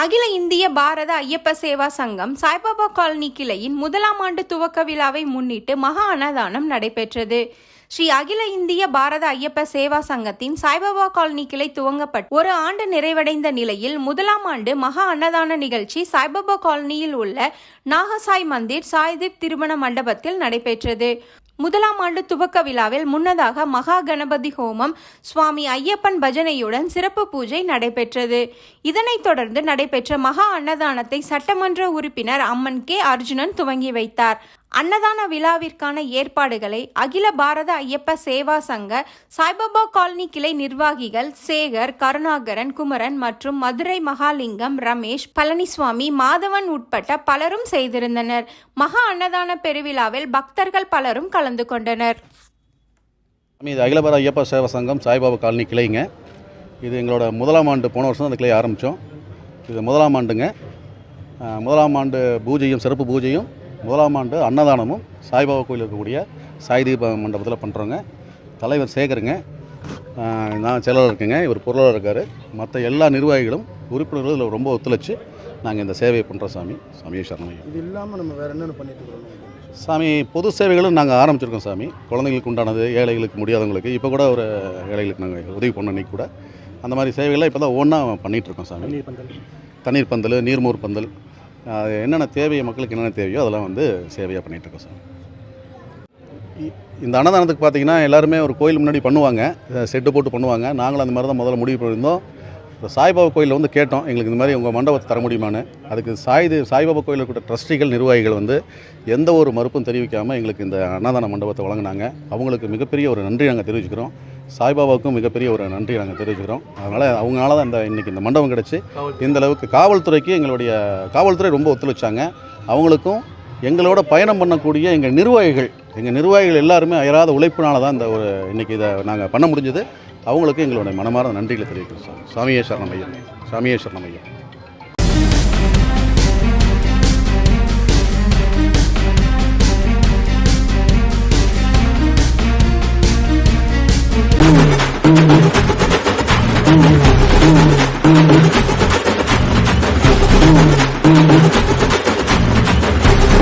அகில இந்திய பாரத ஐயப்ப சேவா சங்கம் சாய்பாபா காலனி கிளையின் முதலாம் ஆண்டு துவக்க விழாவை முன்னிட்டு மகா அன்னதானம் நடைபெற்றது. ஸ்ரீ அகில இந்திய பாரத ஐயப்ப சேவா சங்கத்தின் சாய்பாபா காலனி கிளை துவங்கப்பட்டு ஒரு ஆண்டு நிறைவடைந்த நிலையில் முதலாம் ஆண்டு மகா அன்னதான நிகழ்ச்சி சாய்பாபா காலனியில் உள்ள நாகசாய் மந்திர் சாய்தீப் திருமண மண்டபத்தில் நடைபெற்றது. முதலாம் ஆண்டு துவக்க விழாவில் முன்னதாக மகா கணபதி ஹோமம் சுவாமி ஐயப்பன் பஜனையுடன் சிறப்பு பூஜை நடைபெற்றது. இதனைத் தொடர்ந்து நடைபெற்ற மகா அன்னதானத்தை சட்டமன்ற உறுப்பினர் அம்மன் கே அர்ஜுனன் துவங்கி வைத்தார். அன்னதான விழாவிற்கான ஏற்பாடுகளை அகில பாரத ஐயப்ப சேவா சங்க சாய்பாபா காலனி கிளை நிர்வாகிகள் சேகர் கருணாகரன் குமரன் மற்றும் மதுரை மகாலிங்கம் ரமேஷ் பழனிசுவாமி மாதவன் உட்பட்ட பலரும் செய்திருந்தனர். மகா அன்னதான பெருவிழாவில் பக்தர்கள் பலரும் கலந்து கொண்டனர். இது அகில பாரத ஐயப்ப சேவா சங்கம் சாய்பாபா காலனி கிளைங்க. இது எங்களோட முதலாம் ஆண்டு போன வருஷம் அந்த கிளை ஆரம்பித்தோம் இது முதலாம் ஆண்டுங்க. முதலாம் ஆண்டு பூஜையும் சிறப்பு பூஜையும் முதலாம் ஆண்டு அன்னதானமும் சாய்பாபா கோயில் இருக்கக்கூடிய சாய் தீப மண்டபத்தில் பண்ணுறோங்க தலைவர் சேகருங்க. நான் செயலாளர் இருக்கேங்க. இவர் பொருளாளர் இருக்கார். மற்ற எல்லா நிர்வாகிகளும் உறுப்பினர்களும் இதில் ரொம்ப ஒத்துழைச்சு நாங்கள் இந்த சேவையை பண்ணுறோம் சாமி. சாமியை சரணமையா இது இல்லாமல் நம்ம வேறு என்னென்ன பண்ணிட்டு இருக்கிறோம்? சாமி பொது சேவைகளும் நாங்கள் ஆரம்பிச்சிருக்கோம் சாமி. குழந்தைங்களுக்கு உண்டானது ஏழைகளுக்கு முடியாதவங்களுக்கு. இப்போ கூட ஒரு ஏழைகளுக்கு நாங்கள் உதவி பண்ண அன்னைக்கு கூட. அந்த மாதிரி சேவைகள்லாம் இப்போ தான் ஒன்றா பண்ணிகிட்ருக்கோம் சாமி. தண்ணீர் பந்தல். தண்ணீர் பந்தல் நீர்மோர் பந்தல் அது என்னென்ன தேவையோ மக்களுக்கு என்னென்ன தேவையோ அதெல்லாம் வந்து சேவையாக பண்ணிகிட்ருக்கோம் சார். இ- இந்த அன்னதானத்துக்கு பார்த்தீங்கன்னா எல்லாருமே ஒரு கோயில் முன்னாடி பண்ணுவாங்க. செட்டு போட்டு பண்ணுவாங்க. நாங்களும் அந்த மாதிரி தான் முதல்ல முடிவு பண்ணியிருந்தோம். இந்த சாய்பாபா கோயிலில் வந்து கேட்டோம். எங்களுக்கு இந்த மாதிரி உங்கள் மண்டபத்தை தர முடியுமான்னு. அதுக்கு சாய்து சாய்பாபா கோயிலில் இருக்கிற ட்ரஸ்டிகள் நிர்வாகிகள் வந்து எந்த ஒரு மறுப்பும் தெரிவிக்காமல் எங்களுக்கு இந்த அன்னதான மண்டபத்தை வழங்கினாங்க. அவங்களுக்கு மிகப்பெரிய ஒரு நன்றி நாங்கள் தெரிவிச்சுக்கிறோம். சாய்பாபாவுக்கும் மிகப்பெரிய ஒரு நன்றி நாங்கள் தெரிவிச்சுக்கிறோம். அதனால் அவங்களால தான் இந்த இன்றைக்கி இந்த மண்டபம் கிடச்சி. இந்த அளவுக்கு காவல்துறைக்கு எங்களுடைய காவல்துறை ரொம்ப ஒத்துழைச்சாங்க. அவங்களுக்கும் எங்களோட பயணம் பண்ணக்கூடிய எங்கள் நிர்வாகிகள் எங்கள் நிர்வாகிகள் எல்லாருமே அயராத உழைப்பினால தான் இந்த ஒரு இன்றைக்கி இதை நாங்கள் பண்ண முடிஞ்சது. அவங்களுக்கு எங்களுடைய மனமார்ந்த நன்றிகளை தெரிவிக்கிறோம் சார். சாமியே சரணமையா சாமியே சரணமையா